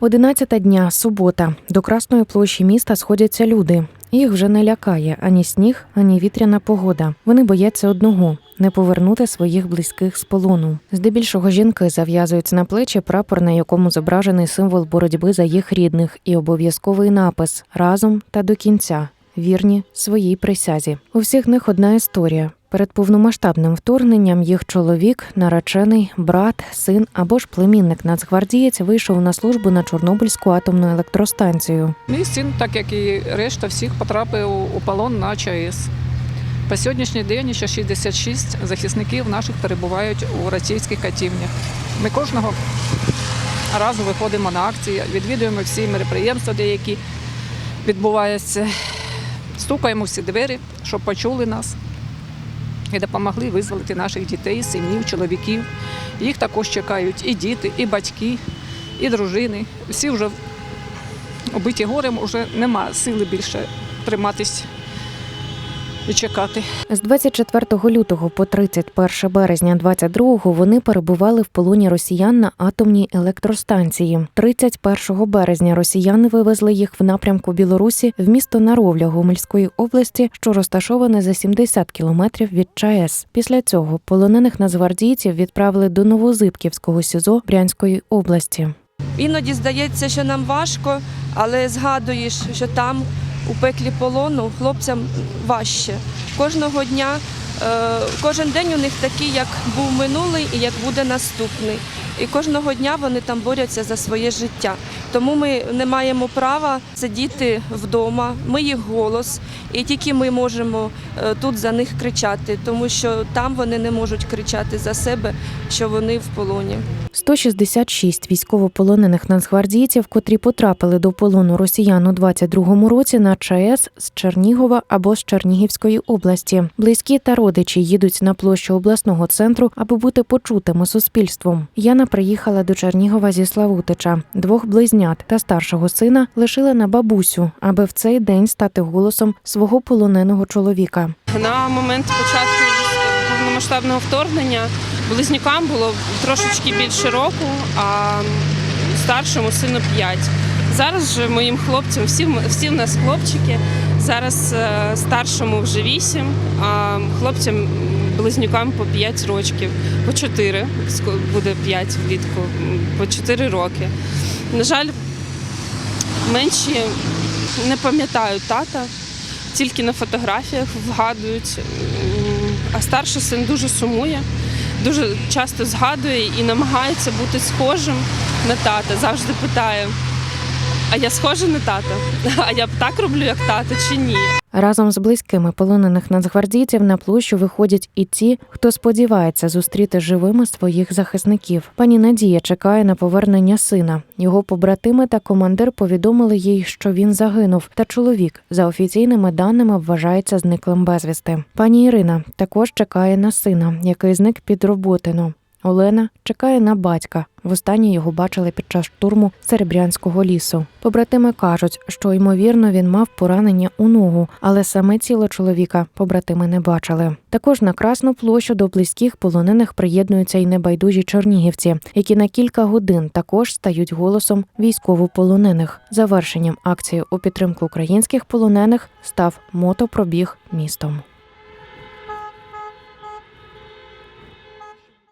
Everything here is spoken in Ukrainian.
Одинадцята дня, субота. До Красної площі міста сходяться люди. Їх вже не лякає ані сніг, ані вітряна погода. Вони бояться одного не повернути своїх близьких з полону. Здебільшого жінки зав'язують на плечі прапор, на якому зображений символ боротьби за їх рідних, і обов'язковий напис разом та до кінця. Вірні своїй присязі. У всіх них одна історія. Перед повномасштабним вторгненням їх чоловік, наречений, брат, син або ж племінник нацгвардієць вийшов на службу на Чорнобильську атомну електростанцію. Мій син, так як і решта всіх, потрапив у полон на ЧАЕС. По сьогоднішній день ще 66 захисників наших перебувають у російських катівнях. Ми кожного разу виходимо на акції, відвідуємо всі мероприємства, де які відбуваються, стукаємо всі двері, щоб почули нас і допомогли визволити наших дітей, синів, чоловіків. Їх також чекають і діти, і батьки, і дружини. Всі вже обиті горем, вже нема сили більше триматись і чекати. З 24 лютого по 31 березня 22-го вони перебували в полоні росіян на атомній електростанції. 31 березня росіяни вивезли їх в напрямку Білорусі в місто Наровля Гомельської області, що розташоване за 70 кілометрів від ЧАЕС. Після цього полонених нацгвардійців відправили до Новозибківського СІЗО Брянської області. Іноді здається, що нам важко, але згадуєш, що там у пеклі полону хлопцям важче. Кожного дня, е, кожен день у них такий, як був минулий і як буде наступний. І кожного дня вони там борються за своє життя. Тому ми не маємо права сидіти вдома, ми їх голос, і тільки ми можемо е, тут за них кричати, тому що там вони не можуть кричати за себе, що вони в полоні. 166 військовополонених нацгвардійців, котрі потрапили до полону росіян у 22-му році на ЧАЕС з Чернігова або з Чернігівської області. Близькі та родичі їдуть на площу обласного центру, аби бути почутими суспільством. Яна приїхала до Чернігова зі Славутича. Двох близнят та старшого сина лишила на бабусю, аби в цей день стати голосом свого полоненого чоловіка. На момент початку повномасштабного вторгнення близнюкам було трошечки більше року, а старшому сину 5. Зараз же моїм хлопцям, всі, всі в нас хлопчики. Зараз е, старшому вже 8, а хлопцям близнюкам по 5 років, по 4, буде 5 влітку, по 4 роки. На жаль, менші не пам'ятають тата, тільки на фотографіях вгадують. А старший син дуже сумує, дуже часто згадує і намагається бути схожим на тата. Завжди питає: а я схожа на тата? А я б так роблю, як тата, чи ні? Разом з близькими полонених нацгвардійців на площу виходять і ті, хто сподівається зустріти живими своїх захисників. Пані Надія чекає на повернення сина. Його побратими та командир повідомили їй, що він загинув. Та чоловік, за офіційними даними, вважається зниклим безвісти. Пані Ірина також чекає на сина, який зник під роботину. Олена чекає на батька. Востаннє його бачили під час штурму Серебрянського лісу. Побратими кажуть, що ймовірно він мав поранення у ногу, але саме тіло чоловіка побратими не бачили. Також на Красну площу до близьких полонених приєднуються й небайдужі чернігівці, які на кілька годин також стають голосом військовополонених. Завершенням акції у підтримку українських полонених став мотопробіг містом.